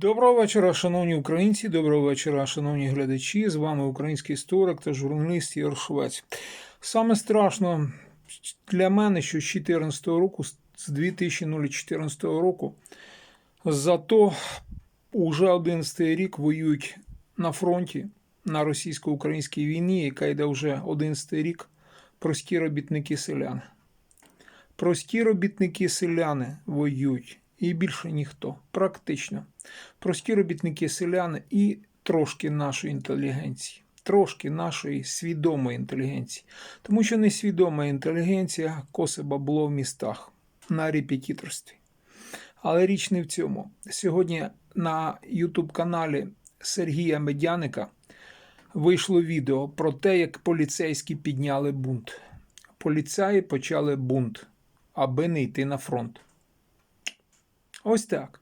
Доброго вечора, шановні українці, доброго вечора, шановні глядачі. З вами український історик та журналіст Ігор Швець. Саме страшно для мене, що з 2014 року, з 2014 року, зато уже 11 рік воюють на фронті на російсько-українській війні, яка йде вже 11 рік, прості робітники селяни. Прості робітники селяни воюють. І більше ніхто. Практично. Прості робітники селяни і трошки нашої інтелігенції. Трошки нашої свідомої інтелігенції. Тому що несвідома інтелігенція косе бабло в містах на репетиторстві. Але річ не в цьому. Сьогодні на YouTube каналі Сергія Медяника вийшло відео про те, як поліцейські підняли бунт. Поліцаї почали бунт, аби не йти на фронт. Ось так.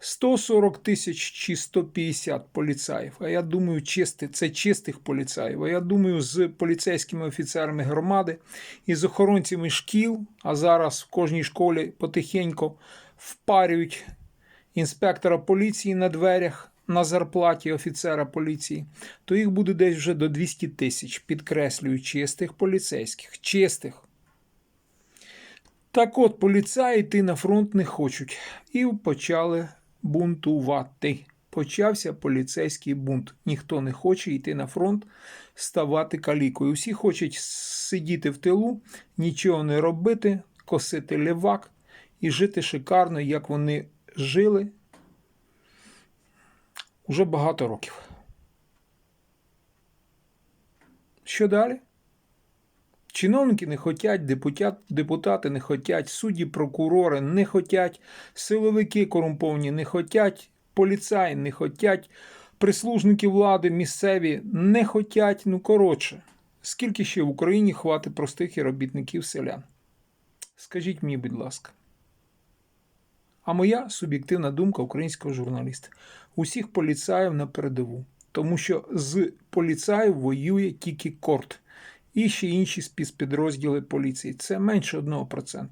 140 тисяч чи 150 поліцаїв. А я думаю, чисти, це чистих поліцаїв. А я думаю, з поліцейськими офіцерами громади і з охоронцями шкіл, а зараз в кожній школі потихеньку впарюють інспектора поліції на дверях на зарплаті офіцера поліції, то їх буде десь вже до 200 тисяч. Підкреслюю, чистих поліцейських. Чистих. Так от, поліцаї йти на фронт не хочуть. І почали бунтувати. Почався поліцейський бунт. Ніхто не хоче йти на фронт, ставати калікою. Усі хочуть сидіти в тилу, нічого не робити, косити лівак і жити шикарно, як вони жили уже багато років. Що далі? Чиновники не хотять, депутати не хотять, судді, прокурори не хотять, силовики корумповані не хотять, поліцаї не хотять, прислужники влади місцеві не хотять. Ну, коротше, скільки ще в Україні хватить простих і робітників селян? Скажіть мені, будь ласка. А моя суб'єктивна думка українського журналіста: усіх поліцаїв на передову, тому що з поліцаїв воює тільки корт і ще інші спецпідрозділи поліції. Це менше 1%.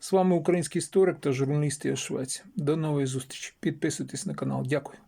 З вами український історик та журналіст Швець. До нової зустрічі. Підписуйтесь на канал. Дякую.